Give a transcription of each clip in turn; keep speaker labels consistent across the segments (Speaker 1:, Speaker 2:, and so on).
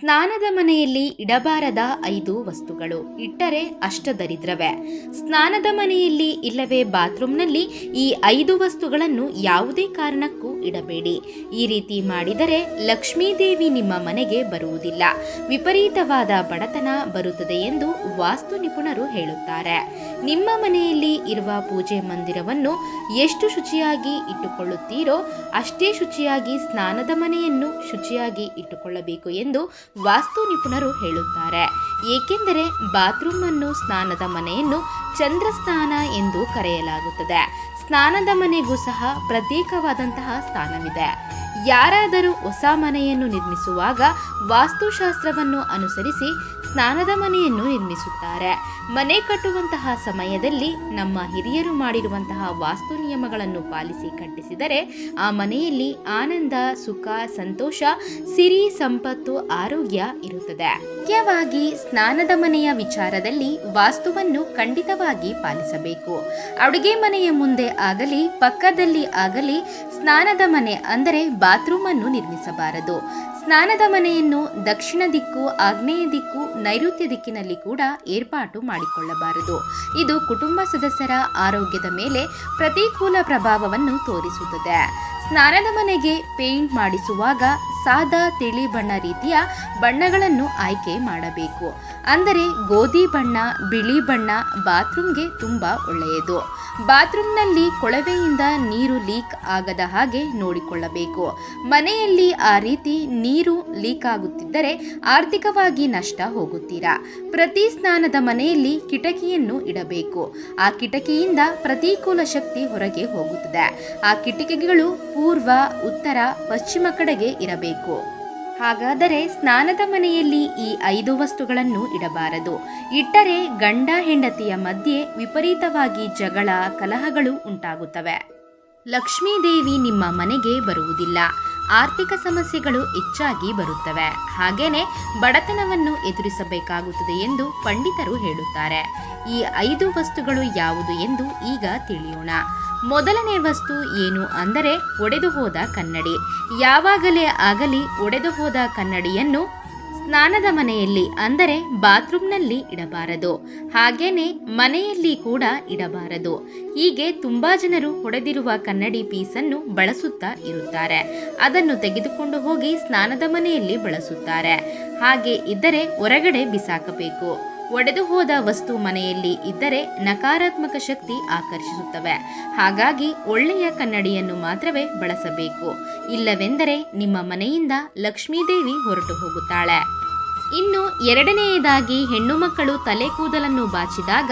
Speaker 1: ಸ್ನಾನದ ಮನೆಯಲ್ಲಿ ಇಡಬಾರದ ಐದು ವಸ್ತುಗಳು. ಇಟ್ಟರೆ ಅಷ್ಟ ಅಷ್ಟದರಿದ್ರವೇ ಸ್ನಾನದ ಮನೆಯಲ್ಲಿ ಇಲ್ಲವೇ ಬಾತ್ರೂಮ್ನಲ್ಲಿ ಈ ಐದು ವಸ್ತುಗಳನ್ನು ಯಾವುದೇ ಕಾರಣಕ್ಕೂ ಇಡಬೇಡಿ. ಈ ರೀತಿ ಮಾಡಿದರೆ ಲಕ್ಷ್ಮೀದೇವಿ ನಿಮ್ಮ ಮನೆಗೆ ಬರುವುದಿಲ್ಲ. ವಿಪರೀತವಾದ ಬಡತನ ಬರುತ್ತದೆ ಎಂದು ವಾಸ್ತು ನಿಪುಣರು ಹೇಳುತ್ತಾರೆ. ನಿಮ್ಮ ಮನೆಯಲ್ಲಿ ಇರುವ ಪೂಜೆ ಮಂದಿರವನ್ನು ಎಷ್ಟು ಶುಚಿಯಾಗಿ ಇಟ್ಟುಕೊಳ್ಳುತ್ತೀರೋ ಅಷ್ಟೇ ಶುಚಿಯಾಗಿ ಸ್ನಾನದ ಮನೆಯನ್ನು ಶುಚಿಯಾಗಿ ಇಟ್ಟುಕೊಳ್ಳಬೇಕು ಎಂದು ವಾಸ್ತು ನಿಪುಣರು ಹೇಳುತ್ತಾರೆ. ಏಕೆಂದರೆ ಬಾತ್ರೂಮ್ ಅನ್ನು ಸ್ನಾನದ ಮನೆಯನ್ನು ಚಂದ್ರಸ್ನಾನ ಎಂದು ಕರೆಯಲಾಗುತ್ತದೆ. ಸ್ನಾನದ ಮನೆಗೂ ಸಹ ಪ್ರತ್ಯೇಕವಾದಂತಹ ಸ್ಥಾನವಿದೆ. ಯಾರಾದರೂ ಹೊಸ ಮನೆಯನ್ನು ನಿರ್ಮಿಸುವಾಗ ವಾಸ್ತುಶಾಸ್ತ್ರವನ್ನು ಅನುಸರಿಸಿ ಸ್ನಾನದ ಮನೆಯನ್ನು ನಿರ್ಮಿಸುತ್ತಾರೆ. ಮನೆ ಕಟ್ಟುವಂತಹ ಸಮಯದಲ್ಲಿ ನಮ್ಮ ಹಿರಿಯರು ಮಾಡಿರುವಂತಹ ವಾಸ್ತು ನಿಯಮಗಳನ್ನು ಪಾಲಿಸಿ ಕಟ್ಟಿಸಿದರೆ ಆ ಮನೆಯಲ್ಲಿ ಆನಂದ, ಸುಖ, ಸಂತೋಷ, ಸಿರಿ, ಸಂಪತ್ತು, ಆರೋಗ್ಯ ಇರುತ್ತದೆ. ಮುಖ್ಯವಾಗಿ ಸ್ನಾನದ ಮನೆಯ ವಿಚಾರದಲ್ಲಿ ವಾಸ್ತುವನ್ನು ಖಂಡಿತವಾಗಿ ಪಾಲಿಸಬೇಕು. ಅಡುಗೆ ಮನೆಯ ಮುಂದೆ ಆಗಲಿ, ಪಕ್ಕದಲ್ಲಿ ಆಗಲಿ ಸ್ನಾನದ ಮನೆ ಅಂದರೆ ಬಾತ್ರೂಮ್ ಅನ್ನು ನಿರ್ಮಿಸಬಾರದು. ಸ್ನಾನದ ಮನೆಯನ್ನು ದಕ್ಷಿಣ ದಿಕ್ಕು, ಆಗ್ನೇಯ ದಿಕ್ಕು, ನೈಋತ್ಯ ದಿಕ್ಕಿನಲ್ಲಿ ಕೂಡ ಏರ್ಪಾಟು ಮಾಡಿಕೊಳ್ಳಬಾರದು. ಇದು ಕುಟುಂಬ ಸದಸ್ಯರ ಆರೋಗ್ಯದ ಮೇಲೆ ಪ್ರತಿಕೂಲ ಪ್ರಭಾವವನ್ನು ತೋರಿಸುತ್ತದೆ. ಸ್ನಾನದ ಮನೆಗೆ ಪೇಂಟ್ ಮಾಡಿಸುವಾಗ ಸಾದಾ ತಿಳಿ ಬಣ್ಣ ರೀತಿಯ ಬಣ್ಣಗಳನ್ನು ಆಯ್ಕೆ ಮಾಡಬೇಕು. ಅಂದರೆ ಗೋಧಿ ಬಣ್ಣ, ಬಿಳಿ ಬಣ್ಣ ಬಾತ್ರೂಮ್ಗೆ ತುಂಬ ಒಳ್ಳೆಯದು. ಬಾತ್ರೂಮ್ನಲ್ಲಿ ಕೊಳವೆಯಿಂದ ನೀರು ಲೀಕ್ ಆಗದ ಹಾಗೆ ನೋಡಿಕೊಳ್ಳಬೇಕು. ಮನೆಯಲ್ಲಿ ಆ ರೀತಿ ನೀರು ಲೀಕ್ ಆಗುತ್ತಿದ್ದರೆ ಆರ್ಥಿಕವಾಗಿ ನಷ್ಟ ಹೋಗುತ್ತೀರಾ? ಪ್ರತಿ ಸ್ನಾನದ ಮನೆಯಲ್ಲಿ ಕಿಟಕಿಯನ್ನು ಇಡಬೇಕು. ಆ ಕಿಟಕಿಯಿಂದ ಪ್ರತಿಕೂಲ ಶಕ್ತಿ ಹೊರಗೆ ಹೋಗುತ್ತದೆ. ಆ ಕಿಟಕಿಗಳು ಪೂರ್ವ, ಉತ್ತರ, ಪಶ್ಚಿಮ ಕಡೆಗೆ ಇರಬೇಕು. ಹಾಗಾದರೆ ಸ್ನಾನದ ಮನೆಯಲ್ಲಿ ಈ ಐದು ವಸ್ತುಗಳನ್ನು ಇಡಬಾರದು. ಇಟ್ಟರೆ ಗಂಡ ಹೆಂಡತಿಯ ಮಧ್ಯೆ ವಿಪರೀತವಾಗಿ ಜಗಳ, ಕಲಹಗಳು ಉಂಟಾಗುತ್ತವೆ. ಲಕ್ಷ್ಮೀದೇವಿ ನಿಮ್ಮ ಮನೆಗೆ ಬರುವುದಿಲ್ಲ. ಆರ್ಥಿಕ ಸಮಸ್ಯೆಗಳು ಹೆಚ್ಚಾಗಿ ಬರುತ್ತವೆ. ಹಾಗೇನೆ ಬಡತನವನ್ನು ಎದುರಿಸಬೇಕಾಗುತ್ತದೆ ಎಂದು ಪಂಡಿತರು ಹೇಳುತ್ತಾರೆ. ಈ ಐದು ವಸ್ತುಗಳು ಯಾವುದು ಎಂದು ಈಗ ತಿಳಿಯೋಣ. ಮೊದಲನೇ ವಸ್ತು ಏನು ಅಂದರೆ ಒಡೆದು ಹೋದ ಕನ್ನಡಿ. ಯಾವಾಗಲೇ ಆಗಲಿ ಒಡೆದು ಹೋದ ಕನ್ನಡಿಯನ್ನು ಸ್ನಾನದ ಮನೆಯಲ್ಲಿ ಅಂದರೆ ಬಾತ್ರೂಮ್ನಲ್ಲಿ ಇಡಬಾರದು. ಹಾಗೇನೆ ಮನೆಯಲ್ಲಿ ಕೂಡ ಇಡಬಾರದು. ಹೀಗೆ ತುಂಬ ಜನರು ಹೊಡೆದಿರುವ ಕನ್ನಡಿ ಪೀಸನ್ನು ಬಳಸುತ್ತಾ ಇರುತ್ತಾರೆ. ಅದನ್ನು ತೆಗೆದುಕೊಂಡು ಹೋಗಿ ಸ್ನಾನದ ಮನೆಯಲ್ಲಿ ಬಳಸುತ್ತಾರೆ. ಹಾಗೆ ಇದ್ದರೆ ಹೊರಗಡೆ ಬಿಸಾಕಬೇಕು. ಒಡೆದು ಹೋದ ವಸ್ತು ಮನೆಯಲ್ಲಿ ಇದ್ದರೆ ನಕಾರಾತ್ಮಕ ಶಕ್ತಿ ಆಕರ್ಷಿಸುತ್ತವೆ. ಹಾಗಾಗಿ ಒಳ್ಳೆಯ ಕನ್ನಡಿಯನ್ನು ಮಾತ್ರವೇ ಬಳಸಬೇಕು. ಇಲ್ಲವೆಂದರೆ ನಿಮ್ಮ ಮನೆಯಿಂದ ಲಕ್ಷ್ಮೀದೇವಿ ಹೊರಟು ಹೋಗುತ್ತಾಳೆ. ಇನ್ನು ಎರಡನೆಯದಾಗಿ ಹೆಣ್ಣು ಮಕ್ಕಳು ತಲೆ ಕೂದಲನ್ನು ಬಾಚಿದಾಗ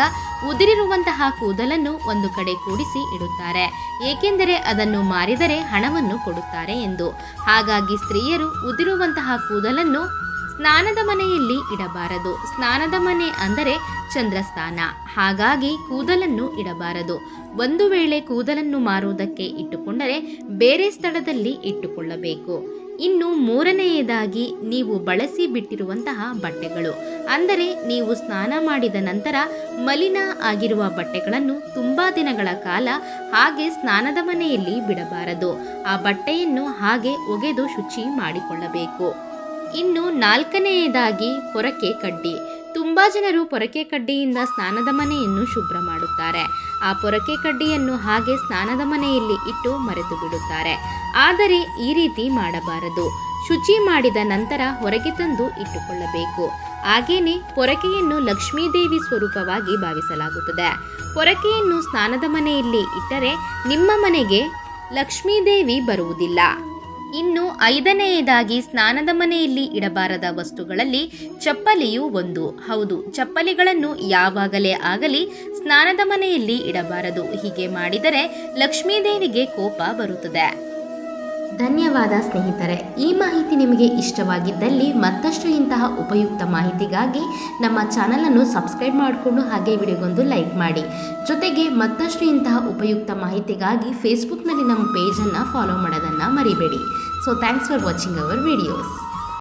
Speaker 1: ಉದುರಿರುವಂತಹ ಕೂದಲನ್ನು ಒಂದು ಕಡೆ ಕೂಡಿಸಿ ಇಡುತ್ತಾರೆ. ಏಕೆಂದರೆ ಅದನ್ನು ಮಾರಿದರೆ ಹಣವನ್ನು ಕೊಡುತ್ತಾರೆ ಎಂದು. ಹಾಗಾಗಿ ಸ್ತ್ರೀಯರು ಉದಿರುವಂತಹ ಕೂದಲನ್ನು ಸ್ನಾನದ ಮನೆಯಲ್ಲಿ ಇಡಬಾರದು. ಸ್ನಾನದ ಮನೆ ಅಂದರೆ ಚಂದ್ರಸ್ಥಾನ. ಹಾಗಾಗಿ ಕೂದಲನ್ನು ಇಡಬಾರದು. ಒಂದು ವೇಳೆ ಕೂದಲನ್ನು ಮಾರುವುದಕ್ಕೆ ಇಟ್ಟುಕೊಂಡರೆ ಬೇರೆ ಸ್ಥಳದಲ್ಲಿ ಇಟ್ಟುಕೊಳ್ಳಬೇಕು. ಇನ್ನು ಮೂರನೆಯದಾಗಿ ನೀವು ಬಳಸಿ ಬಿಟ್ಟಿರುವಂತಹ ಬಟ್ಟೆಗಳು. ಅಂದರೆ ನೀವು ಸ್ನಾನ ಮಾಡಿದ ನಂತರ ಮಲಿನ ಆಗಿರುವ ಬಟ್ಟೆಗಳನ್ನು ತುಂಬ ದಿನಗಳ ಕಾಲ ಹಾಗೆ ಸ್ನಾನದ ಮನೆಯಲ್ಲಿ ಬಿಡಬಾರದು. ಆ ಬಟ್ಟೆಯನ್ನು ಹಾಗೆ ಒಗೆದು ಶುಚಿ ಮಾಡಿಕೊಳ್ಳಬೇಕು. ಇನ್ನು ನಾಲ್ಕನೆಯದಾಗಿ ಪೊರಕೆ ಕಡ್ಡಿ. ತುಂಬ ಜನರು ಪೊರಕೆ ಕಡ್ಡಿಯಿಂದ ಸ್ನಾನದ ಮನೆಯನ್ನು ಶುಭ್ರ ಮಾಡುತ್ತಾರೆ. ಆ ಪೊರಕೆ ಕಡ್ಡಿಯನ್ನು ಹಾಗೆ ಸ್ನಾನದ ಮನೆಯಲ್ಲಿ ಇಟ್ಟು ಮರೆತು ಬಿಡುತ್ತಾರೆ. ಆದರೆ ಈ ರೀತಿ ಮಾಡಬಾರದು. ಶುಚಿ ಮಾಡಿದ ನಂತರ ಹೊರಗೆ ತಂದು ಇಟ್ಟುಕೊಳ್ಳಬೇಕು. ಹಾಗೇನೆ ಪೊರಕೆಯನ್ನು ಲಕ್ಷ್ಮೀದೇವಿ ಸ್ವರೂಪವಾಗಿ ಭಾವಿಸಲಾಗುತ್ತದೆ. ಪೊರಕೆಯನ್ನು ಸ್ನಾನದ ಮನೆಯಲ್ಲಿ ಇಟ್ಟರೆ ನಿಮ್ಮ ಮನೆಗೆ ಲಕ್ಷ್ಮೀದೇವಿ ಬರುವುದಿಲ್ಲ. ಇನ್ನು ಐದನೆಯದಾಗಿ ಸ್ನಾನದ ಮನೆಯಲ್ಲಿ ಇಡಬಾರದ ವಸ್ತುಗಳಲ್ಲಿ ಚಪ್ಪಲಿಯು ಒಂದು. ಹೌದು, ಚಪ್ಪಲಿಗಳನ್ನು ಯಾವಾಗಲೇ ಆಗಲಿ ಸ್ನಾನದ ಮನೆಯಲ್ಲಿ ಇಡಬಾರದು. ಹೀಗೆ ಮಾಡಿದರೆ ಲಕ್ಷ್ಮೀದೇವಿಗೆ ಕೋಪ ಬರುತ್ತದೆ. ಧನ್ಯವಾದ ಸ್ನೇಹಿತರೆ, ಈ ಮಾಹಿತಿ ನಿಮಗೆ ಇಷ್ಟವಾಗಿದ್ದಲ್ಲಿ ಮತ್ತಷ್ಟು ಇಂತಹ ಉಪಯುಕ್ತ ಮಾಹಿತಿಗಾಗಿ ನಮ್ಮ ಚಾನಲನ್ನು ಸಬ್ಸ್ಕ್ರೈಬ್ ಮಾಡಿಕೊಂಡು ಹಾಗೆ ವಿಡಿಯೋಗೊಂದು ಲೈಕ್ ಮಾಡಿ. ಜೊತೆಗೆ ಮತ್ತಷ್ಟು ಇಂತಹ ಉಪಯುಕ್ತ ಮಾಹಿತಿಗಾಗಿ ಫೇಸ್ಬುಕ್ನಲ್ಲಿ ನಮ್ಮ ಪೇಜನ್ನು ಫಾಲೋ ಮಾಡೋದನ್ನು ಮರಿಬೇಡಿ. So thanks for watching our videos.